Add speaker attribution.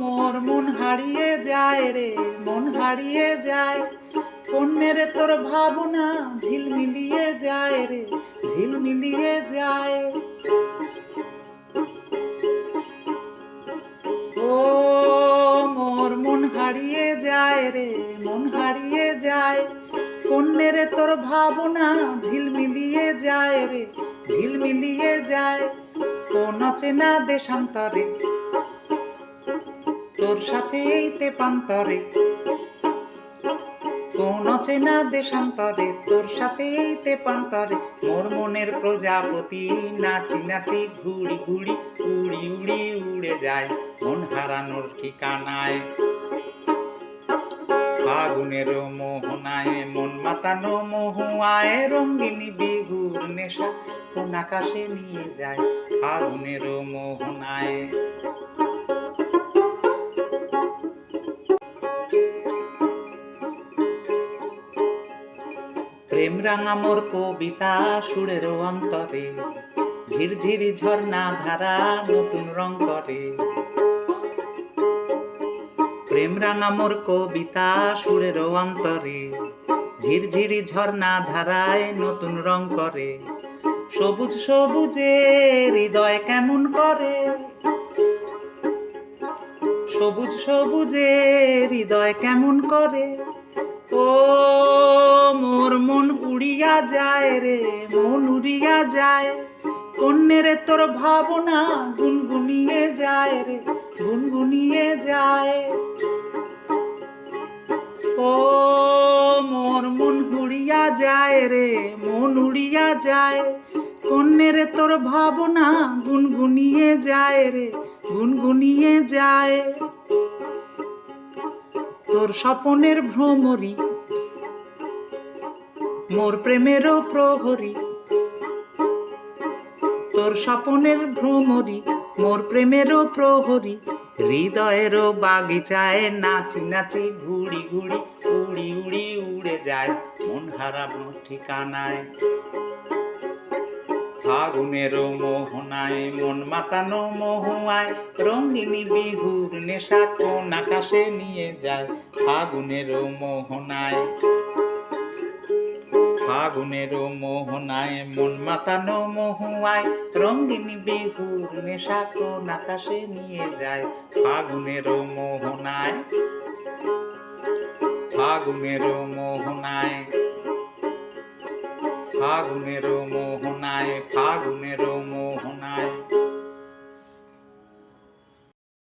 Speaker 1: মোর মন হারিয়ে যায় রে, মন হারিয়ে যায়। কন্যের তোর ভাবনা ঝিলমিলিয়ে যায় রে ঝিলমিলিয়ে যায়। ও মোর মন হারিয়ে যায় রে, মন হারিয়ে যায়। কন্যের তোর ভাবনা ঝিলমিলিয়ে যায় রে ঝিলমিলিয়ে যায়। কোন অচেনা দেশান্তরে তোর সাথে এই তেপান্তরে কোন চেনা দেশান্তরে তোর সাথে এই তেপান্তরে মোর মনের প্রজাপতি নাচি নাচি ঘুড়ি ঘুড়ি উড়ি উড়ি উড়ে যায়। মন হারানোর ঠিকানায়, ফাগুনের মোহনায়, মন মাতানো মহুয়ায়, রঙ্গিনী বিহুর নেশা কোন আকাশে নিয়ে যায়। ফাগুনের মোহনায় প্রেম রাঙা মোর কবিতা সুরের অন্তরে। ঝিরঝিরি ঝর্ণা ধারা নতুন রং করে। কবিতা সুরের অন্তরে। ঝিরঝিরি ঝর্ণা ধারায় নতুন রং করে। সবুজ সবুজে হৃদয় কেমন করে? সবুজ সবুজে হৃদয় কেমন করে? ও উড়িয়া যায় রে, মন উড়িয়া যায়। কন্যের তোর ভাবনা গুনগুনিয়ে যায় রে, গুনগুনিয়ে যায়। ও মোর মন উড়িয়া যায় রে, মন উড়িয়া যায়। কন্যের তোর ভাবনা গুনগুনিয়ে যায় রে, গুনগুনিয়ে যায়। তোর স্বপনের ভ্রমরি মোর প্রেমেরও প্রহরী। তোর স্বপনের ভ্রমরি, মোর প্রেমেরও প্রহরী। হৃদয়েরও বাগিচায় নাচি নাচি ঘুড়ি ঘুড়ি, উড়ি উড়ি উড়ে যায় মন হারাবো ঠিকানায়। ফাগুনের মোহনায়, মন মাতানো মহুয়ায় রঙ্গিনী বিহুর নেশা কোন আকাশে নিয়ে যায়। ফাগুনের মোহনায়। ফাগুনের মোহনায়, মন মাতানো মহুয়ায় রঙ্গিনী বেগুর নেশা কোন আকাশে নিয়ে যায়। ফাগুনের মোহনায় ফাগুনের মোহনায় ফাগুনের মোহনায় ফাগুনের মোহনায়।